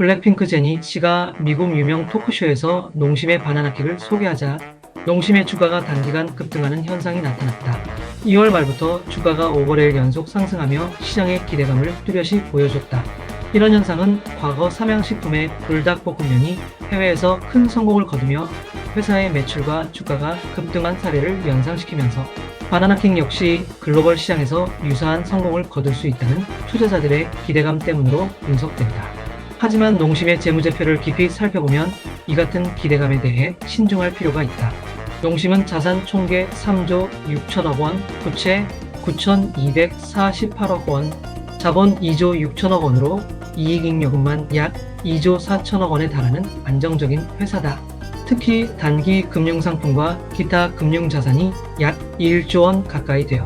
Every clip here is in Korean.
블랙핑크 제니 씨가 미국 유명 토크쇼에서 농심의 바나나 킥을 소개하자 농심의 주가가 단기간 급등하는 현상이 나타났다. 2월 말부터 주가가 5거래일 연속 상승하며 시장의 기대감을 뚜렷이 보여줬다. 이런 현상은 과거 삼양식품의 불닭볶음면이 해외에서 큰 성공을 거두며 회사의 매출과 주가가 급등한 사례를 연상시키면서 바나나킹 역시 글로벌 시장에서 유사한 성공을 거둘 수 있다는 투자자들의 기대감 때문으로 분석된다. 하지만 농심의 재무제표를 깊이 살펴보면 이 같은 기대감에 대해 신중할 필요가 있다. 농심은 자산 총계 3조 6천억 원, 부채 9,248억 원, 자본 2조 6천억 원으로 이익잉여금만 약 2조 4천억 원에 달하는 안정적인 회사다. 특히 단기 금융상품과 기타 금융자산이 약 1조 원 가까이 되어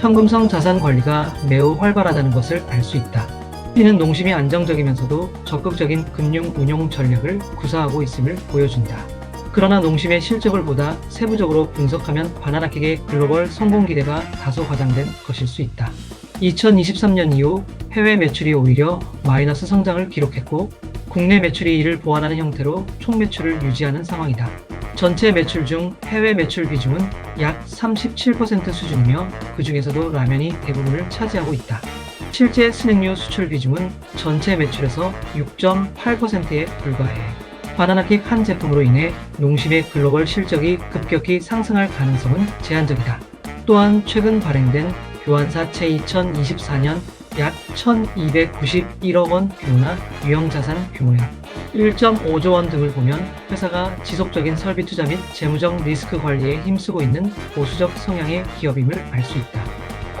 현금성 자산 관리가 매우 활발하다는 것을 알 수 있다. 이는 농심이 안정적이면서도 적극적인 금융 운용 전략을 구사하고 있음을 보여준다. 그러나 농심의 실적을 보다 세부적으로 분석하면 바나나킥의 글로벌 성공 기대가 다소 과장된 것일 수 있다. 2023년 이후 해외 매출이 오히려 마이너스 성장을 기록했고 국내 매출이 이를 보완하는 형태로 총 매출을 유지하는 상황이다. 전체 매출 중 해외 매출 비중은 약 37% 수준이며 그 중에서도 라면이 대부분을 차지하고 있다. 실제 스낵류 수출 비중은 전체 매출에서 6.8%에 불과해. 바나나킥 한 제품으로 인해 농심의 글로벌 실적이 급격히 상승할 가능성은 제한적이다. 또한 최근 발행된 교환사 제2024년 약 1291억 원 규모나 유형자산 규모야 1.5조 원 등을 보면 회사가 지속적인 설비 투자 및 재무적 리스크 관리에 힘쓰고 있는 보수적 성향의 기업임을 알 수 있다.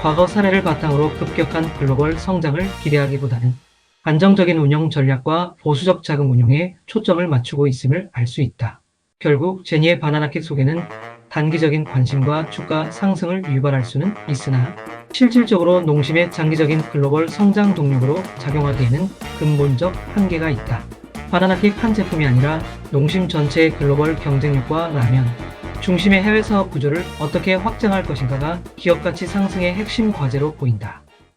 과거 사례를 바탕으로 급격한 글로벌 성장을 기대하기보다는 안정적인 운영 전략과 보수적 자금 운용에 초점을 맞추고 있음을 알 수 있다. 결국 제니의 바나나킥 속에는 단기적인 관심과 주가 상승을 유발할 수는 있으나 실질적으로 농심의 장기적인 글로벌 성장 동력으로 작용하기에는 근본적 한계가 있다. 바나나킥 한 제품이 아니라 농심 전체의 글로벌 경쟁력과 라면, 중심의 해외 사업 구조를 어떻게 확장할 것인가가 기업 가치 상승의 핵심 과제로 보인다.